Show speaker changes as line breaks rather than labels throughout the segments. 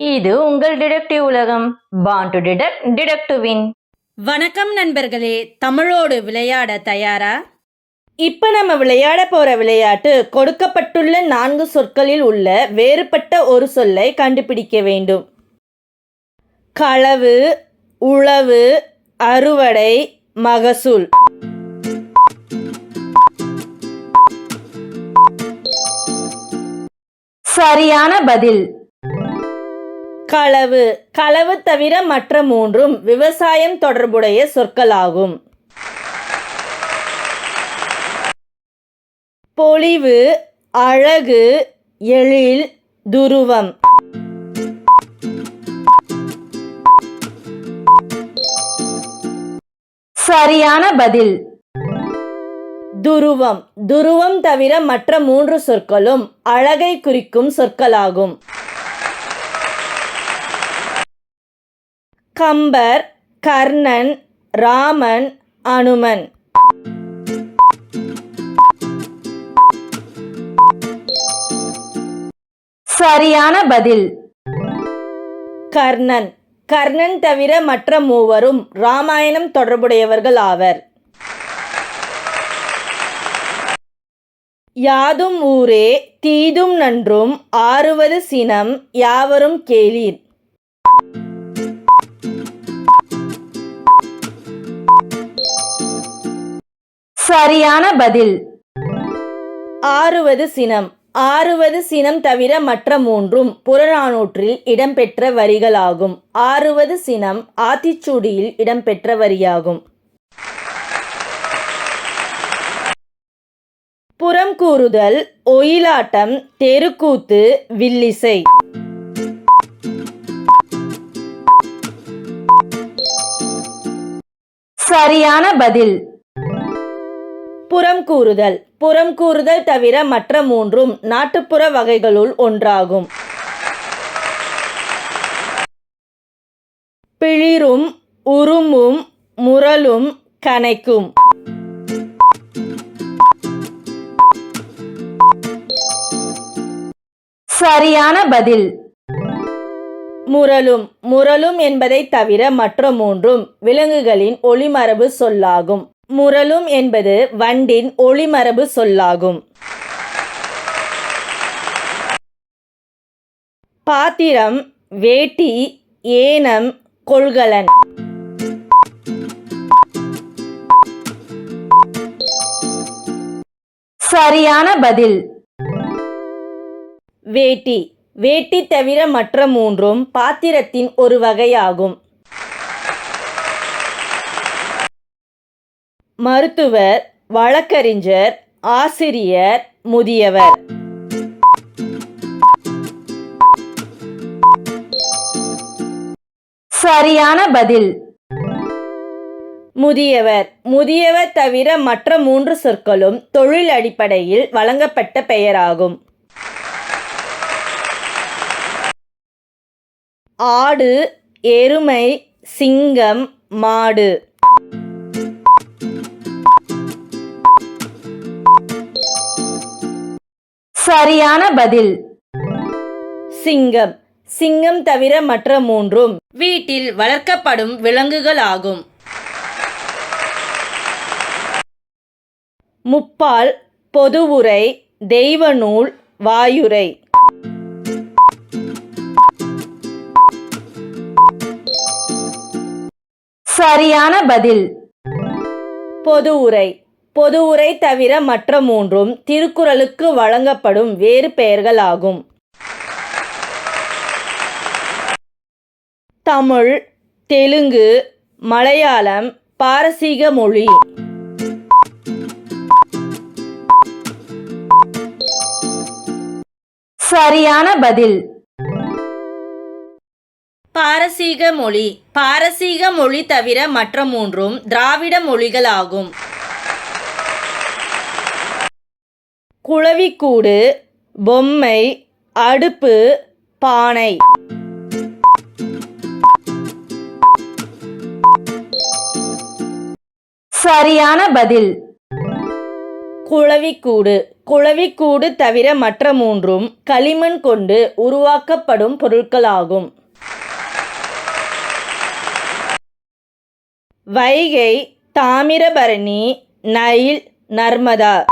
இது உங்கள் டிடெக்டிவ் உலகம். Born to detect detect to win
வணக்கம் நண்பர்களே தமிழோடு விளையாட தயாரா? இப்ப நம்ம விளையாட போற விளையாட்டு கொடுக்கப்பட்டுள்ள நான்கு சொற்களில் உள்ள வேறுபட்ட ஒரு சொல்லை கண்டுபிடிக்க வேண்டும். களவு உழவு அறுவடை மகசூல்.
சரியான பதில்.
களவு. களவு தவிர மற்ற மூன்றும் விவசாயம் தொடர்புடைய சொற்களாகும். பொலிவு அழகு எழில் துருவம்.
சரியான பதில்.
துருவம். துருவம் தவிர மற்ற மூன்று சொற்களும் அழகை குறிக்கும் சொற்களாகும். கம்பர் கர்ணன் ராமன் அனுமன்.
சரியான பதில்.
கர்ணன். கர்ணன் தவிர மற்ற மூவரும் ராமாயணம் தொடர்புடையவர்கள் ஆவர். யாதும் ஊரே தீதும் நன்றும் ஆறுவது சினம் யாவரும் கேளீர்.
சரியான பதில்.
ஆறுவது சினம். ஆறுவது சினம் தவிர மற்ற மூன்றும் புறநானூற்றில் இடம்பெற்ற வரிகளாகும். ஆறுவது சினம் ஆத்திச்சூடியில் இடம்பெற்ற வரியாகும். புறம் கூறுதல் ஒயிலாட்டம் தெருக்கூத்து வில்லிசை.
சரியான பதில்.
புறம் கூறுதல். புறம் கூறுதல் தவிர மற்ற மூன்றும் நாட்டுப்புற வகைகளுள் ஒன்றாகும். பிளிரும் உருமும் முரலும் கனைக்கும்
சரியான பதில்.
முரலும். முரலும் என்பதை தவிர மற்ற மூன்றும் விலங்குகளின் ஒளிமரபு சொல்லாகும். முரலும் என்பது வண்டின் ஒளிமரபு சொல்லாகும். பாத்திரம் வேட்டி ஏனம் கொள்கலன்.
சரியான பதில்.
வேட்டி. வேட்டி தவிர மற்ற மூன்றும் பாத்திரத்தின் ஒரு வகையாகும். மருத்துவர் வழக்கறிஞர் ஆசிரியர் முதியவர்.
சரியான பதில்.
முதியவர். முதியவர் தவிர மற்ற மூன்று சொற்களும் தொழில் அடிப்படையில் வழங்கப்பட்ட பெயராகும். ஆடு எருமை சிங்கம் மாடு.
சரியான பதில்.
சிங்கம். சிங்கம் தவிர மற்ற மூன்றும் வீட்டில் வளர்க்கப்படும் விலங்குகள் ஆகும் முப்பால் பொதுவுரை தெய்வநூல் வாயுரை.
சரியான பதில்.
பொது உரை. பொது உரை தவிர மற்ற மூன்றும் திருக்குறளுக்கு வழங்கப்படும் வேறு பெயர்கள் ஆகும் தமிழ் தெலுங்கு மலையாளம் பாரசீக மொழி.
சரியான பதில்.
பாரசீக மொழி. பாரசீக மொழி தவிர மற்ற மூன்றும் திராவிட மொழிகள் ஆகும் குளவிக்கூடு பொம்மை அடுப்பு பானை.
சரியான பதில்.
குளவிக்கூடு குளவிக்கூடு தவிர மற்ற மூன்றும் களிமண் கொண்டு உருவாக்கப்படும் பொருட்களாகும். வைகை தாமிரபரணி நைல் நர்மதா.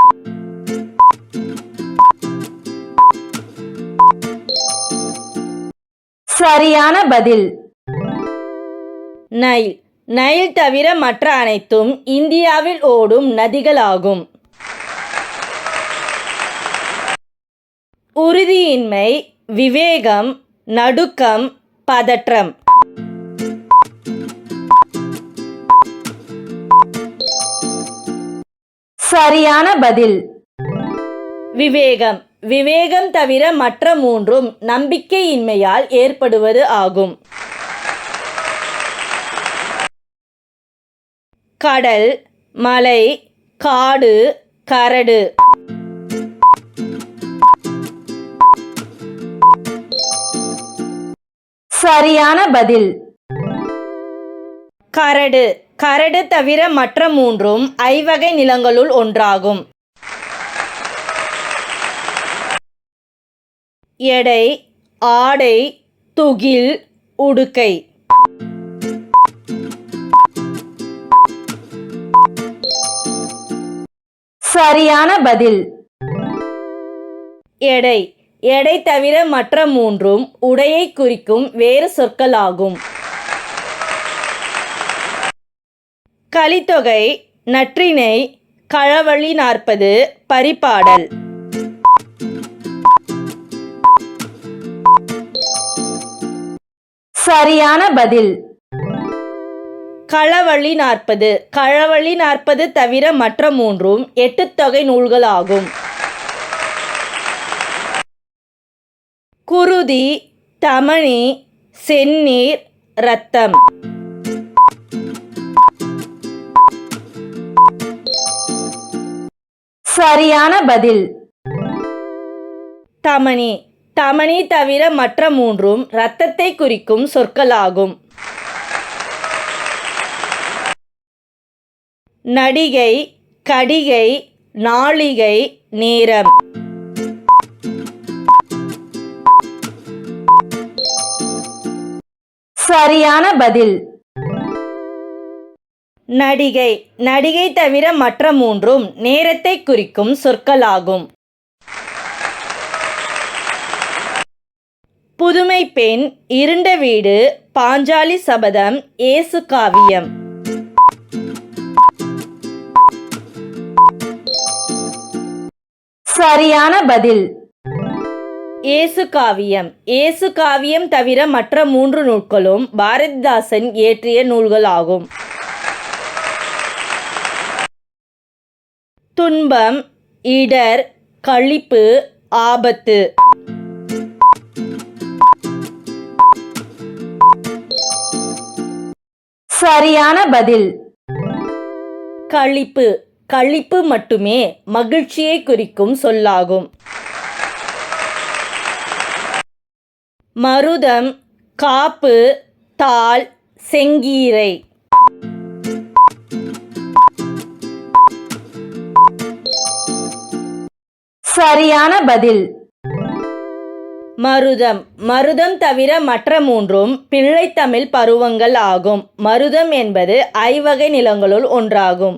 சரியான பதில்.
நைல். நைல் தவிர மற்ற அனைத்தும் இந்தியாவில் ஓடும் நதிகளாகும். உறுதியின்மை விவேகம் நடுக்கம் பதற்றம்.
சரியான பதில்.
விவேகம். விவேகம் தவிர மற்ற மூன்றும் நம்பிக்கையின்மையால் ஏற்படுவது ஆகும். கடல் மலை காடு கரடு.
சரியான பதில்.
கரடு. கரடு தவிர மற்ற மூன்றும் ஐவகை நிலங்களுள் ஒன்றாகும். எடை ஆடை துகில் உடுக்கை.
சரியான பதில்.
எடை எடை தவிர மற்ற மூன்றும் உடையை குறிக்கும் வேறு சொற்களாகும். கலித்தொகை நற்றிணை களவழி நாற்பது பரிபாடல்.
சரியான பதில்.
களவழி நாற்பது. களவழி நாற்பது தவிர மற்ற மூன்றும் எட்டுத்தொகை நூல்களாகும். குருதி தமனி செந்நீர் இரத்தம்.
சரியான பதில்.
தமனி தமனி தவிர மற்ற மூன்றும் இரத்தத்தை குறிக்கும் சொற்களாகும். நடிகை கடிகை நாளிகை நேரம்.
சரியான பதில்.
நடிகை நடிகை தவிர மற்ற மூன்றும் நேரத்தை குறிக்கும் சொற்களாகும். புதுமை பெண் இருண்ட வீடு பாஞ்சாலி சபதம் ஏசு காவியம்.
சரியான பதில்.
ஏசு காவியம். ஏசு காவியம் தவிர மற்ற மூன்று நூல்களும் பாரதிதாசன் இயற்றிய நூல்களாகும். துன்பம் இடர் களிப்பு ஆபத்து.
சரியான பதில்.
களிப்பு களிப்பு மட்டுமே மகிழ்ச்சியை குறிக்கும் சொல்லாகும். மருதம் காப்பு தாள் செங்கீரை.
சரியான பதில்.
மருதம். மருதம் தவிர மற்ற மூன்றும் பிள்ளைத்தமிழ் பருவங்கள் ஆகும். மருதம் என்பது ஐவகை நிலங்களுள் ஒன்றாகும்.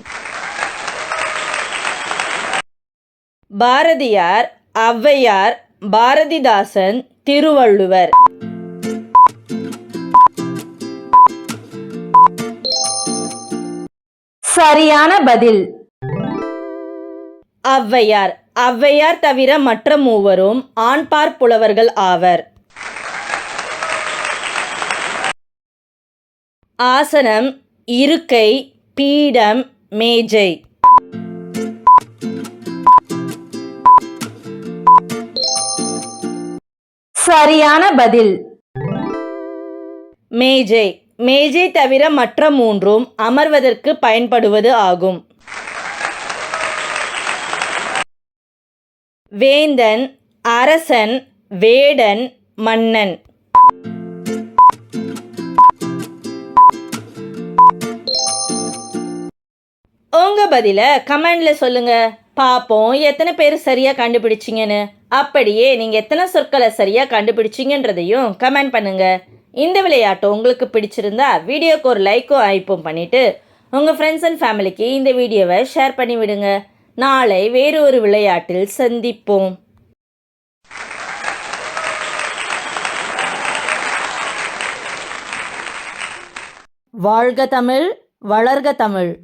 பாரதியார் ஔவையார் பாரதிதாசன் திருவள்ளுவர்.
சரியான பதில்.
ஔவையார் ஔவையார் தவிர மற்ற மூவரும் ஆண்பார் புலவர்கள் ஆவர். ஆசனம் இருக்கை பீடம் மேஜை.
சரியான பதில்.
மேஜை. மேஜை தவிர மற்ற மூன்றும் அமர்வதற்கு பயன்படுவது ஆகும். வேந்தன் அரசன் வேடன் மன்னன். உங்க பதில கமெண்ட்ல சொல்லுங்க. பார்ப்போம் எத்தனை பேர் சரியாக கண்டுபிடிச்சிங்கன்னு. அப்படியே நீங்கள் எத்தனை சொற்களை சரியாக கண்டுபிடிச்சிங்கன்றதையும் கமெண்ட் பண்ணுங்க. இந்த விளையாட்டு உங்களுக்கு பிடிச்சிருந்தா வீடியோக்கு ஒரு லைக்கும் ஐப்பும் பண்ணிவிட்டு உங்கள் ஃப்ரெண்ட்ஸ் அண்ட் ஃபேமிலிக்கு இந்த வீடியோவை ஷேர் பண்ணி விடுங்க நாளை வேறொரு விளையாட்டில் சந்திப்போம். வாழ்க தமிழ் வளர்க தமிழ்.